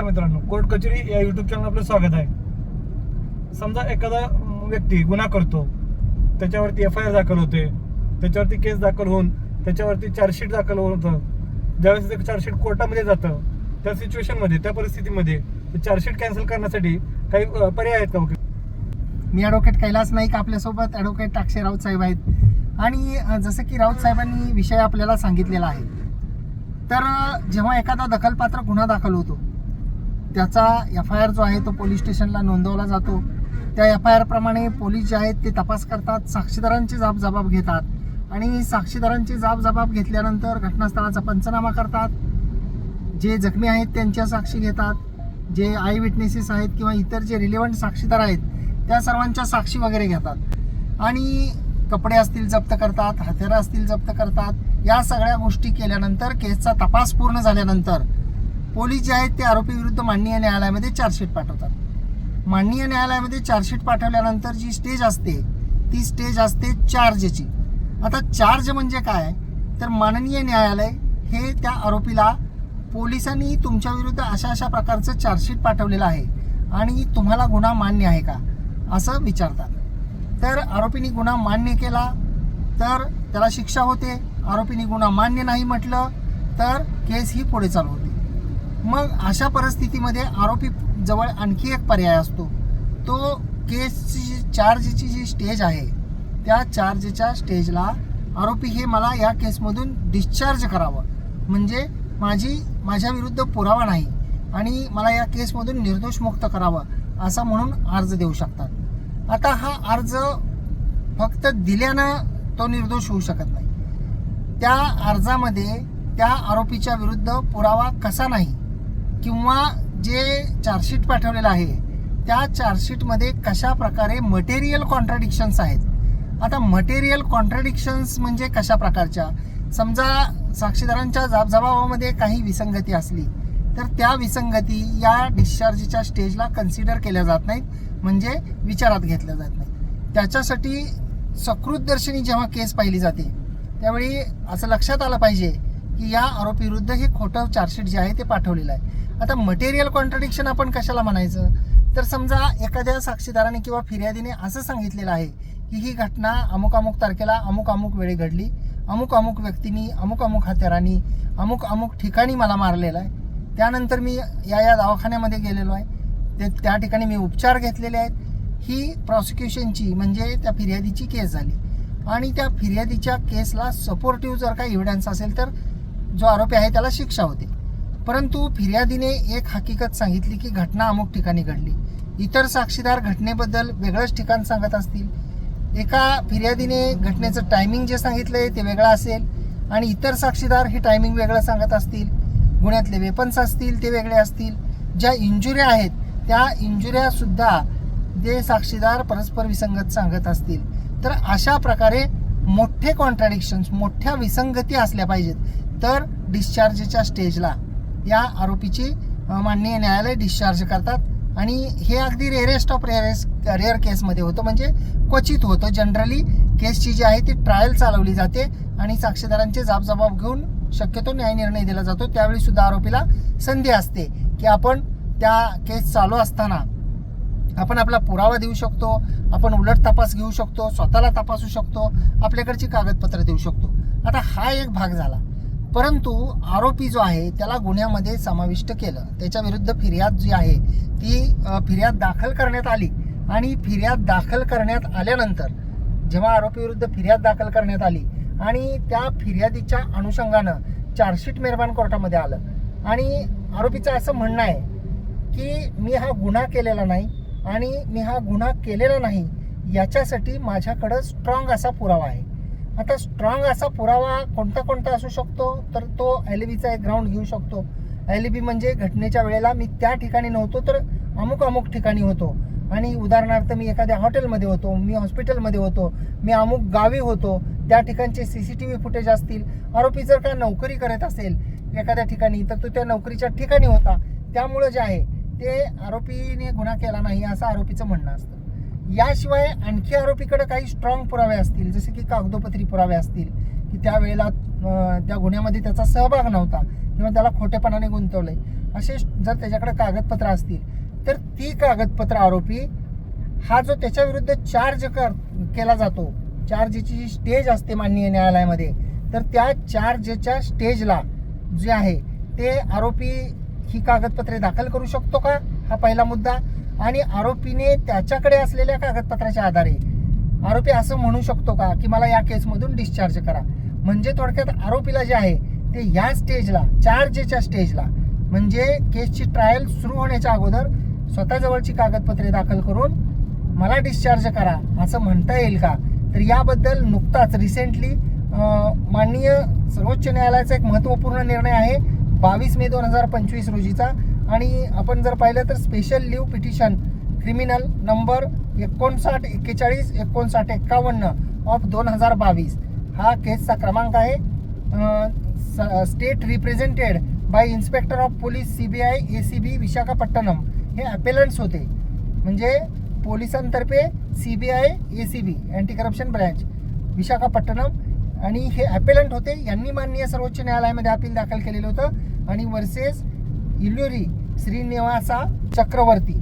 नमस्कार मित्रांनो कोर्ट कचेरी या युट्यूब चॅनल आपलं स्वागत आहे. समजा एखादा व्यक्ती गुन्हा करतो त्याच्यावरती एफ आय आर दाखल होते त्याच्यावरती केस दाखल होऊन त्याच्यावरती चार्जशीट दाखल होतं ज्यावेळेस ते चार्जशीट कोर्टामध्ये जातं त्या सिच्युएशनमध्ये त्या परिस्थितीमध्ये चार्जशीट कॅन्सल करण्यासाठी काही पर्याय आहेत का मी ॲडव्होकेट कैलास नाईक आपल्यासोबत ॲडव्होकेट अक्षय राऊत साहेब आहेत. आणि जसं की राऊत साहेबांनी विषय आपल्याला सांगितलेला आहे. तर जेव्हा एखादा दखलपात्र गुन्हा दाखल होतो त्याचा एफ आय आर जो आहे तो पोलीस स्टेशनला नोंदवला जातो. त्या एफ आय आरप्रमाणे पोलीस जे आहेत ते तपास करतात साक्षीदारांची जाब जबाब घेतात आणि साक्षीदारांची जाब जबाब घेतल्यानंतर घटनास्थळाचा पंचनामा करतात. जे जखमी आहेत त्यांच्या साक्षी घेतात. जे आय विटनेसेस आहेत किंवा इतर जे रिलेव्हंट साक्षीदार आहेत त्या सर्वांच्या साक्षी वगैरे घेतात. आणि कपडे असतील जप्त करतात हत्यारं असतील जप्त करतात. या सगळ्या गोष्टी केल्यानंतर केसचा तपास पूर्ण झाल्यानंतर पोलीस जे आहेत ते आरोपी विरुद्ध माननीय न्यायालयामध्ये चार्जशीट पाठवतात. माननीय न्यायालयामध्ये चार्जशीट पाठवल्यानंतर जी स्टेज असते ती स्टेज असते चार्जची आता चार्ज म्हणजे काय? तर माननीय न्यायालय हे त्या आरोपीला पोलिसांनी तुमच्या विरुद्ध अशा अशा प्रकारचं चार्जशीट पाठवलेलं आहे आणि तुम्हाला गुन्हा मान्य आहे का? असं विचारतात. तर आरोपीने गुन्हा मान्य केला तर त्याला शिक्षा होते. आरोपीने गुन्हा मान्य नाही म्हटलं तर केस ही पुढे चालू होते. मग अशा परिस्थितीमध्ये आरोपी जवळ आणखी एक पर्याय असतो. तो केसची जी चार्जची जी स्टेज आहे त्या चार्जच्या स्टेजला आरोपी हे मला या केसमधून डिस्चार्ज करावं. म्हणजे माझी माझ्या विरुद्ध पुरावा नाही आणि मला या केसमधून निर्दोष मुक्त करावं असा म्हणून अर्ज देऊ शकतात. आता हा अर्ज फक्त दिल्यानं तो निर्दोष होऊ शकत नाही. त्या अर्जामध्ये त्या आरोपीच्या विरुद्ध पुरावा कसा नाही किंवा जे चार्जशीट पाठवलेलं आहे त्या चार्जशीटमध्ये कशा प्रकारे मटेरियल कॉन्ट्राडिक्शन्स आहेत? आता मटेरियल कॉन्ट्राडिक्शन्स म्हणजे कशा प्रकारच्या समजा साक्षीदारांच्या जबाबामध्ये काही विसंगती असली तर त्या विसंगती या डिस्चार्जच्या स्टेजला कन्सिडर केल्या जात नाहीत म्हणजे विचारात घेतल्या जात नाहीत. त्याच्यासाठी सकृतदर्शनी जेव्हा केस पाहिली जाते त्यावेळी असं लक्षात आलं पाहिजे की या आरोपीविरुद्ध हे खोटं चार्जशीट जे आहे ते पाठवलेलं आहे. आता मटेरियल कॉन्ट्रडिक्शन आपण कशाला म्हणायचं? तर समजा एखाद्या साक्षीदाराने किंवा फिर्यादीने असं सांगितलेलं आहे की ही घटना अमुक अमुक तारखेला अमुक अमुक वेळी घडली अमुक अमुक व्यक्तींनी अमुक अमुक हत्यारांनी अमुक अमुक ठिकाणी मला मारलेलं आहे. त्यानंतर मी या या दवाखान्यामध्ये गेलेलो आहे. ते त्या ठिकाणी मी उपचार घेतलेले आहेत. ही प्रॉसिक्युशनची म्हणजे त्या फिर्यादीची केस झाली. आणि त्या फिर्यादीच्या केसला सपोर्टिव्ह जर काही एव्हिडन्स असेल तर जो आरोपी आहे त्याला शिक्षा होते. परंतु फिर्यादीने एक हकीकत सांगितली की घटना अमुक ठिकाणी घडली. इतर साक्षीदार घटनेबद्दल वेगळंच ठिकाण सांगत असतील. एका फिर्यादीने घटनेचं टायमिंग जे सांगितलंय ते वेगळं असेल आणि इतर साक्षीदार हे टायमिंग वेगळं सांगत असतील. गुन्ह्यातले वेपन्स असतील ते वेगळे असतील. ज्या इंजुऱ्या आहेत त्या इंजुऱ्यासुद्धा जे साक्षीदार परस्पर विसंगत सांगत असतील. तर अशा प्रकारे मोठे कॉन्ट्राडिक्शन्स मोठ्या विसंगती असल्या पाहिजेत. तर डिस्चार्जच्या स्टेजला या आरोपीची माननीय न्यायालय डिस्चार्ज करतात. आणि हे अगदी रेअरेस्ट ऑफ रेअरेस्ट रेअर केसमध्ये होतं. म्हणजे क्वचित होतं. जनरली केसची जी आहे ती ट्रायल चालवली जाते आणि साक्षीदारांचे जाबजबाब घेऊन शक्यतो न्याय निर्णय दिला जातो. त्यावेळी सुद्धा आरोपीला संधी असते की आपण त्या केस चालू असताना आपण आपला पुरावा देऊ शकतो आपण उलट तपास घेऊ शकतो स्वतःला तपासू शकतो आपल्याकडची कागदपत्र देऊ शकतो. आता हा एक भाग झाला. परंतु आरोपी जो आहे त्याला गुन्ह्यामध्ये समाविष्ट केलं. त्याच्या विरुद्ध फिर्याद जी आहे ती फिर्याद दाखल करण्यात आली. आणि फिर्याद दाखल करण्यात आल्यानंतर जेव्हा आरोपी विरुद्ध फिर्याद दाखल करण्यात आली आणि त्या फिर्यादीच्या अनुषंगानं चार्जशीट मेहरबान कोर्टामध्ये आलं. आणि आरोपीचं असं म्हणणं आहे की मी हा गुन्हा केलेला नाही आणि मी हा गुन्हा केलेला नाही याच्यासाठी माझ्याकडं स्ट्रॉंग असा पुरावा आहे. आता स्ट्रॉंग असा पुरावा कोणता कोणता असू शकतो? तर तो एल बीचा एक ग्राउंड घेऊ शकतो. एल बी म्हणजे घटनेच्या वेळेला मी त्या ठिकाणी नव्हतो तर अमुक अमुक ठिकाणी होतो. आणि उदाहरणार्थ मी एखाद्या हॉटेलमध्ये होतो मी हॉस्पिटलमध्ये होतो मी अमुक गावी होतो त्या ठिकाणचे C C T V footage असतील. आरोपी जर का नोकरी करत असेल एखाद्या ठिकाणी तर तो त्या नोकरीच्या ठिकाणी होता. त्यामुळं जे आहे ते आरोपीने गुन्हा केला नाही असं आरोपीचं म्हणणं असतं. याशिवाय आणखी आरोपीकडे काही स्ट्रॉंग पुरावे असतील जसे की कागदोपत्री पुरावे असतील की त्यावेळेला त्या गुन्ह्यामध्ये त्याचा सहभाग नव्हता किंवा त्याला खोटेपणाने गुंतवलंय. असे जर त्याच्याकडे कागदपत्र असतील तर ती कागदपत्र आरोपी हा जो त्याच्या विरुद्ध चार्ज कर केला जातो चार्जची जी स्टेज असते माननीय न्यायालयामध्ये तर त्या चार्जच्या स्टेजला जे आहे ते आरोपी ही कागदपत्रे दाखल करू शकतो का? हा पहिला मुद्दा. आणि आरोपीने त्याच्याकडे असलेल्या कागदपत्राच्या आधारे आरोपी असं म्हणू शकतो का की मला या केसमधून डिस्चार्ज करा? म्हणजे थोडक्यात आरोपीला जे आहे ते या स्टेजला चार्जच्या स्टेजला म्हणजे केसची ट्रायल सुरू होण्याच्या अगोदर स्वतःजवळची कागदपत्रे दाखल करून मला डिस्चार्ज करा असं म्हणता येईल का? तर याबद्दल नुकताच रिसेंटली माननीय सर्वोच्च न्यायालयाचा एक महत्त्वपूर्ण निर्णय आहे. बावीस मे दोन हजार पंचवीस रोजीचा. आणि आपण जर पाहिलं तर special leave petition criminal number एकोणसाठ एक्केचाळीस एकोणसाठ एक्कावन्न ऑफ दोन हजार बावीस. हा केसचा क्रमांक आहे. State represented by inspector of police C B I A C B Visakhapatnam. हे अपेलंट्स होते. म्हणजे पोलिसांतर्फे C B I A C B anti corruption branch Visakhapatnam. आणि हे ॲपेलंट होते. यांनी माननीय सर्वोच्च न्यायालयामध्ये अपील दाखल केलेलं होतं. आणि वर्सेस इल्युरी श्रीनिवासा चक्रवर्ती.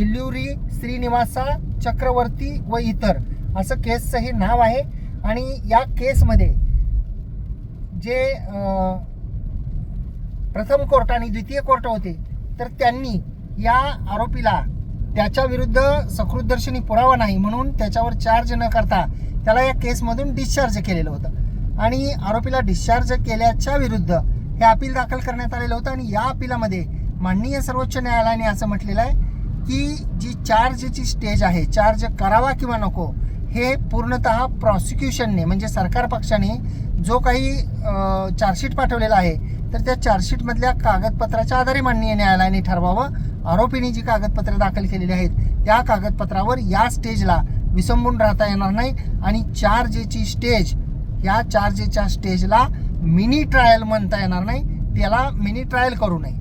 इल्युरी श्रीनिवासा चक्रवर्ती व इतर. असं केसचं हे नाव आहे. आणि या केसमध्ये जे प्रथम कोर्ट आणि द्वितीय कोर्ट होते तर त्यांनी या आरोपीला त्याच्या विरुद्ध सकृतदर्शनी पुरावा नाही म्हणून त्याच्यावर चार्ज न करता त्याला या केसमधून डिस्चार्ज केलेलं होतं. आणि आरोपीला डिस्चार्ज केल्याच्या विरुद्ध हे अपील दाखल करण्यात आलेलं होतं. आणि या अपिलामध्ये माननीय सर्वोच्च न्यायालयाने असं म्हटलेलं आहे की जी चार्जची स्टेज आहे चार्ज करावा किंवा नको हे पूर्णतः प्रॉसिक्युशनने म्हणजे सरकार पक्षाने जो काही चार्जशीट पाठवलेला आहे तर त्या चार्जशीटमधल्या कागदपत्राच्या आधारे माननीय न्यायालयाने ठरवावं. आरोपीने जी कागदपत्रे दाखल केलेली आहेत त्या कागदपत्रावर या स्टेजला विसंबून राहता येणार नाही आणि चार्जेची स्टेज या चार्जेच्या स्टेजला मिनी ट्रायल म्हणता येणार नाही त्याला मिनी ट्रायल करू नये.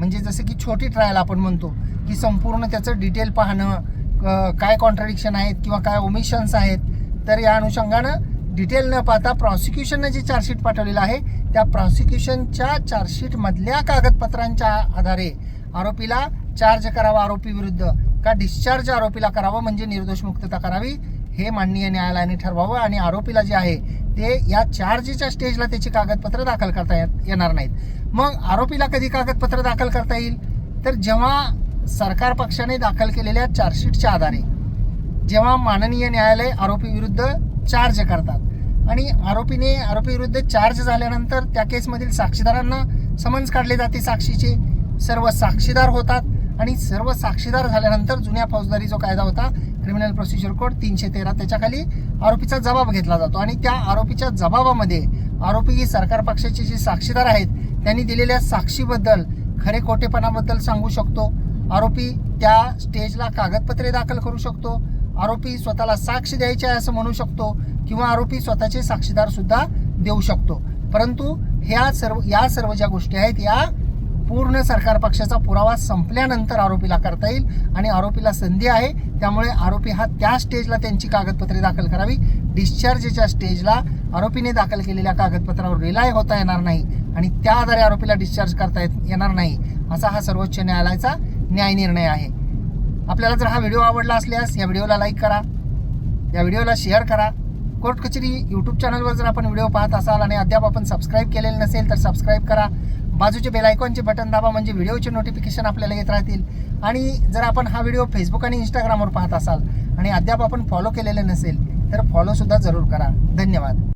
म्हणजे जसं की छोटी ट्रायल आपण म्हणतो की संपूर्ण त्याचं डिटेल पाहणं क- काय कॉन्ट्रडिक्शन आहेत किंवा काय ओमिशन्स आहेत तर या अनुषंगानं डिटेल न पाहता प्रॉसिक्युशननं जी चार्जशीट पाठवलेलं आहे त्या प्रॉसिक्युशनच्या चार्जशीटमधल्या कागदपत्रांच्या आधारे आरोपीला चार्ज करावा आरोपी विरुद्ध का डिस्चार्ज आरोपीला करावं म्हणजे निर्दोष मुक्तता करावी हे माननीय न्यायालयाने ठरवावं आणि आरोपीला जे आहे ते या चार्जच्या स्टेजला त्याची कागदपत्र दाखल करता येत- येणार नाहीत. मग आरोपीला कधी कागदपत्र दाखल करता येईल? तर जेव्हा सरकार पक्षाने दाखल केलेल्या चार्जशीटच्या आधारे जेव्हा माननीय न्यायालय आरोपी विरुद्ध चार्ज करतात. आणि आरोपीने आरोपी विरुद्ध चार्ज झाल्यानंतर त्या केसमधील साक्षीदारांना समन्स काढले जाते साक्षीचे. सर्व साक्षीदार होतात. आणि सर्व साक्षीदार झाल्यानंतर जुन्या फौजदारी जो कायदा होता क्रिमिनल प्रोसिजर कोड तीनशे तेरा त्याच्याखाली आरोपीचा जबाब घेतला जातो. आणि त्या आरोपीच्या जबाबामध्ये आरोपी ही सरकार पक्षाचे जे साक्षीदार आहेत त्यांनी दिलेल्या साक्षीबद्दल खरे खोटेपणाबद्दल सांगू शकतो. आरोपी त्या स्टेजला कागदपत्रे दाखल करू शकतो. आरोपी स्वतःला साक्ष द्यायचे आहे असं म्हणू शकतो किंवा आरोपी स्वतःचे साक्षीदार सुद्धा देऊ शकतो. परंतु ह्या सर्व या सर्व ज्या गोष्टी आहेत या पूर्ण सरकार पक्षाचा पुरावा संपल्यानंतर आरोपीला करता येईल आणि आरोपीला संधी आहे. त्यामुळे आरोपी हा त्या स्टेजला त्यांची कागदपत्रे दाखल करावी. डिस्चार्जच्या स्टेजला आरोपीने दाखल केलेल्या कागदपत्रावर रिलाय होता येणार नाही आणि त्या आधारे आरोपीला डिस्चार्ज करता येत येणार नाही असा हा सर्वोच्च न्यायालयाचा न्याय निर्णय आहे. आपल्याला जर हा व्हिडिओ आवडला असल्यास या व्हिडिओला लाईक करा. या व्हिडिओला शेअर करा. कोर्ट कचेरी यूट्यूब चॅनलवर जर आपण व्हिडिओ पाहत असाल आणि अद्याप आपण सबस्क्राईब केलेलं नसेल तर सबस्क्राईब करा. बाजूचे बेल आयकॉनचे बटन दाबा म्हणजे व्हिडिओचे नोटिफिकेशन आपल्याला येत राहतील. आणि जर आपण हा व्हिडिओ फेसबुक आणि इंस्टाग्रामवर पाहत असाल आणि अद्याप आपण फॉलो केलेले नसेल तर फॉलोसुद्धा जरूर करा. धन्यवाद.